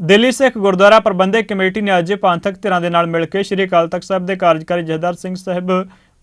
Delhi Sikh Gurdwara Prabandhak committee ਨੇ ਅੱਜ ਪੰਥਕ ਧਿਰਾਂ ਦੇ ਨਾਲ ਮਿਲ ਕੇ ਸ੍ਰੀ ਅਕਾਲ ਤਖਤ ਸਾਹਿਬ ਦੇ ਕਾਰਜਕਾਰੀ ਜਥੇਦਾਰ ਸਿੰਘ ਸਾਹਿਬ,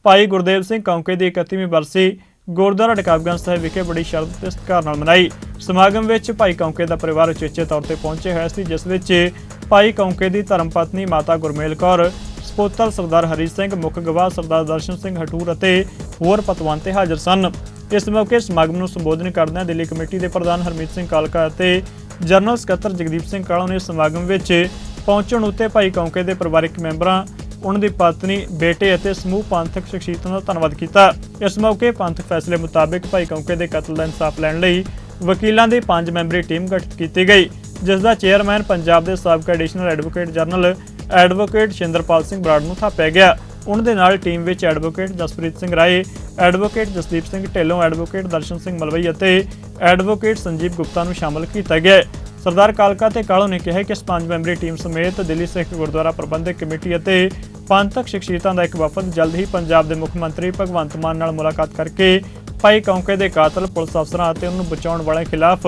ਭਾਈ ਗੁਰਦੇਵ ਸਿੰਘ ਕੌਂਕੇ ਦੀ 31ਵੀਂ ਬਰਸੀ, ਗੁਰਦੁਆਰਾ ਡਕਾਬਗੰਜ ਸਾਹਿਬ ਵਿਖੇ ਬੜੀ ਸ਼ਰਧਾ ਤੇ ਸਤਿਕਾਰ ਨਾਲ ਮਨਾਈ। ਸਮਾਗਮ ਵਿੱਚ ਭਾਈ ਕੌਂਕੇ ਦਾ ਪਰਿਵਾਰ ਉਚੇਚੇ ਤੌਰ ਤੇ ਪਹੁੰਚੇ ਹੋਇਆ ਸੀ, ਜਿਸ ਵਿੱਚ ਭਾਈ ਕੌਂਕੇ ਦੀ ਧਰਮ ਪਤਨੀ ਮਾਤਾ ਗੁਰਮੇਲ ਕੌਰ, ਸਪੋਤਰ ਸਰਦਾਰ ਹਰੀ ਸਿੰਘ, ਮੁੱਖ ਗਵਾਹ ਸਰਦਾਰ ਦਰਸ਼ਨ ਸਿੰਘ ਹਟੂਰ ਅਤੇ ਹੋਰ ਪਤਵੰਤੇ ਹਾਜ਼ਰ ਸਨ। ਇਸ ਮੌਕੇ ਸਮਾਗਮ ਨੂੰ ਸੰਬੋਧਨ ਕਰਦਿਆਂ ਦਿੱਲੀ ਕਮੇਟੀ ਦੇ ਪ੍ਰਧਾਨ ਹਰਮੀਤ ਸਿੰਘ ਕਾਲਕਾ ਅਤੇ ਜਨਰਲ ਸਕੱਤਰ ਜਗਦੀਪ ਸਿੰਘ ਕਾਲੋਂ ਨੇ ਸਮਾਗਮ ਵਿੱਚ ਪਹੁੰਚਣ ਉੱਤੇ ਭਾਈ ਕੌਂਕੇ ਦੇ ਪਰਿਵਾਰਕ ਮੈਂਬਰਾਂ ਉਹਨਾਂ ਦੀ ਪਤਨੀ, ਬੇਟੇ ਅਤੇ ਸਮੂਹ ਪੰਥਕ ਸ਼ਖਸੀਅਤਾਂ ਦਾ ਧੰਨਵਾਦ ਕੀਤਾ। ਇਸ ਮੌਕੇ ਪੰਥਕ ਫੈਸਲੇ ਮੁਤਾਬਕ ਭਾਈ ਕੌਂਕੇ ਦੇ ਕਤਲ ਦਾ ਇਨਸਾਫ ਲੈਣ ਲਈ ਵਕੀਲਾਂ ਦੀ ਪੰਜ ਮੈਂਬਰੀ ਟੀਮ ਗਠਿਤ ਕੀਤੀ ਗਈ, ਜਿਸ ਦਾ ਚੇਅਰਮੈਨ ਪੰਜਾਬ ਦੇ ਸਾਬਕਾ additional advocate general advocate Shinderpal Singh Brar ਨੂੰ ਥਾਪਿਆ ਗਿਆ। ਉਹਨਾਂ ਦੇ ਨਾਲ ਟੀਮ ਵਿੱਚ advocate Jaspreet Singh Rai, advocate Jasdeep Singh Dhillon, advocate Darshan Singh Malwai ਅਤੇ ਐਡਵੋਕੇਟ ਸੰਜੀਵ ਗੁਪਤਾ ਨੂੰ ਸ਼ਾਮਲ ਕੀਤਾ ਗਿਆ ਹੈ। ਸਰਦਾਰ ਕਾਲਕਾ ਤੇ ਕਾਲੋ ਨੇ ਕਿਹਾ ਕਿ ਇਸ ਪੰਜ ਮੈਂਬਰੀ ਟੀਮ ਸਮੇਤ ਦਿੱਲੀ ਸਿੱਖ ਗੁਰਦੁਆਰਾ ਪ੍ਰਬੰਧਕ ਕਮੇਟੀ ਅਤੇ ਪੰਥਕ ਸ਼ਖਸੀਅਤਾਂ ਦਾ ਇੱਕ ਵਫਦ ਜਲਦ ਹੀ ਪੰਜਾਬ ਦੇ ਮੁੱਖ ਮੰਤਰੀ ਭਗਵੰਤ ਮਾਨ ਨਾਲ ਮੁਲਾਕਾਤ ਕਰਕੇ ਭਾਈ ਕੌਂਕੇ ਦੇ ਕਾਤਲ, ਪੁਲਿਸ ਅਫਸਰਾਂ ਅਤੇ ਉਹਨੂੰ ਬਚਾਉਣ ਵਾਲਿਆਂ ਖਿਲਾਫ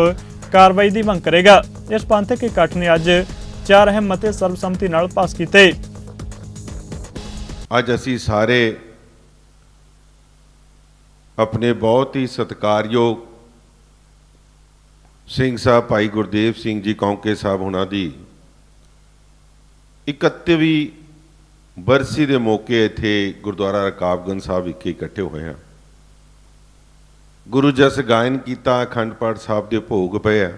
ਕਾਰਵਾਈ ਦੀ ਮੰਗ ਕਰੇਗਾ ਇਸ ਪੰਥਕ ਇਕੱਠ ਨੇ ਅੱਜ ਚਾਰ ਅਹਿਮ ਮਤੇ ਸਰਬਸੰਮਤੀ ਨਾਲ ਪਾਸ ਕੀਤੇ ਅੱਜ ਅਸੀਂ ਸਾਰੇ ਆਪਣੇ ਬਹੁਤ ਹੀ ਸਤਿਕਾਰਯੋਗ ਸਿੰਘ ਸਾਹਿਬ ਭਾਈ ਗੁਰਦੇਵ ਸਿੰਘ ਜੀ ਕੌਂਕੇ ਸਾਹਿਬ ਹੁਣਾਂ ਦੀ 31ਵੀਂ ਬਰਸੀ ਦੇ ਮੌਕੇ ਇੱਥੇ ਗੁਰਦੁਆਰਾ ਰਕਾਬਗੰਜ ਸਾਹਿਬ ਵਿਖੇ ਇਕੱਠੇ ਹੋਏ ਹਾਂ। ਗੁਰੂ ਜਸ ਗਾਇਨ ਕੀਤਾ, ਅਖੰਡ ਪਾਠ ਸਾਹਿਬ ਦੇ ਭੋਗ ਪਏ ਆ।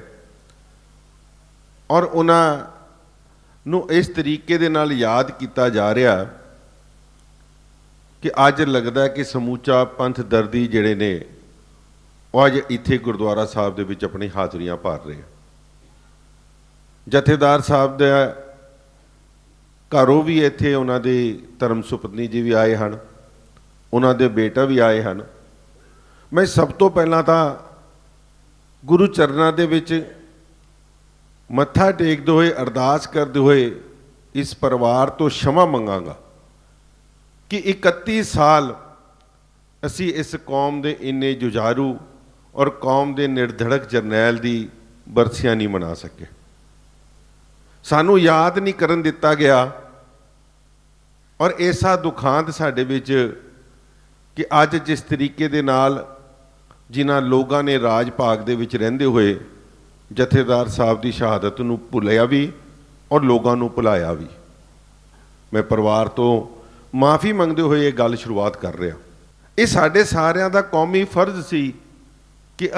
ਔਰ ਉਹਨਾਂ ਨੂੰ ਇਸ ਤਰੀਕੇ ਦੇ ਨਾਲ ਯਾਦ ਕੀਤਾ ਜਾ ਰਿਹਾ ਕਿ ਅੱਜ ਲੱਗਦਾ ਕਿ ਸਮੂਚਾ ਪੰਥ ਦਰਦੀ ਜਿਹੜੇ ਨੇ, ਉਹ ਅੱਜ ਇੱਥੇ ਗੁਰਦੁਆਰਾ ਸਾਹਿਬ ਦੇ ਵਿੱਚ ਆਪਣੀ ਹਾਜ਼ਰੀਆਂ ਭਰ ਰਹੇ ਆ। ਜਥੇਦਾਰ ਸਾਹਿਬ ਦੇ ਘਰੋਂ ਵੀ ਇੱਥੇ ਉਹਨਾਂ ਦੇ ਧਰਮ ਸੁਪਤਨੀ ਜੀ ਵੀ ਆਏ ਹਨ, ਉਹਨਾਂ ਦੇ ਬੇਟਾ ਵੀ ਆਏ ਹਨ। ਮੈਂ ਸਭ ਤੋਂ ਪਹਿਲਾਂ ਤਾਂ ਗੁਰੂ ਚਰਨਾਂ ਦੇ ਵਿੱਚ ਮੱਥਾ ਟੇਕਦੇ ਹੋਏ, ਅਰਦਾਸ ਕਰਦੇ ਹੋਏ ਇਸ ਪਰਿਵਾਰ ਤੋਂ ਸ਼ਮਾ ਮੰਗਾਂਗਾ। ਕਿ 31 ਸਾਲ ਅਸੀਂ ਇਸ ਕੌਮ ਦੇ ਇੰਨੇ ਜੁਝਾਰੂ ਔਰ ਕੌਮ ਦੇ ਨਿਰਧੜਕ ਜਰਨੈਲ ਦੀ ਬਰਸੀਆਂ ਨਹੀਂ ਮਨਾ ਸਕੇ। ਸਾਨੂੰ ਯਾਦ ਨਹੀਂ ਕਰਨ ਦਿੱਤਾ ਗਿਆ ਔਰ ਐਸਾ ਦੁਖਾਂਤ ਸਾਡੇ ਵਿੱਚ ਕਿ ਅੱਜ ਜਿਸ ਤਰੀਕੇ ਦੇ ਨਾਲ ਜਿਨ੍ਹਾਂ ਲੋਕਾਂ ਨੇ ਰਾਜ ਭਾਗ ਦੇ ਵਿੱਚ ਰਹਿੰਦੇ ਹੋਏ ਜਥੇਦਾਰ ਸਾਹਿਬ ਦੀ ਸ਼ਹਾਦਤ ਨੂੰ ਭੁੱਲਿਆ ਵੀ ਔਰ ਲੋਕਾਂ ਨੂੰ ਭੁਲਾਇਆ ਵੀ। ਮੈਂ ਪਰਿਵਾਰ ਤੋਂ ਮਾਫੀ ਮੰਗਦੇ ਹੋਏ ਇਹ ਗੱਲ ਸ਼ੁਰੂਆਤ ਕਰ ਰਿਹਾ। ਇਹ ਸਾਡੇ ਸਾਰਿਆਂ ਦਾ ਕੌਮੀ ਫਰਜ਼ ਸੀ ਕਿ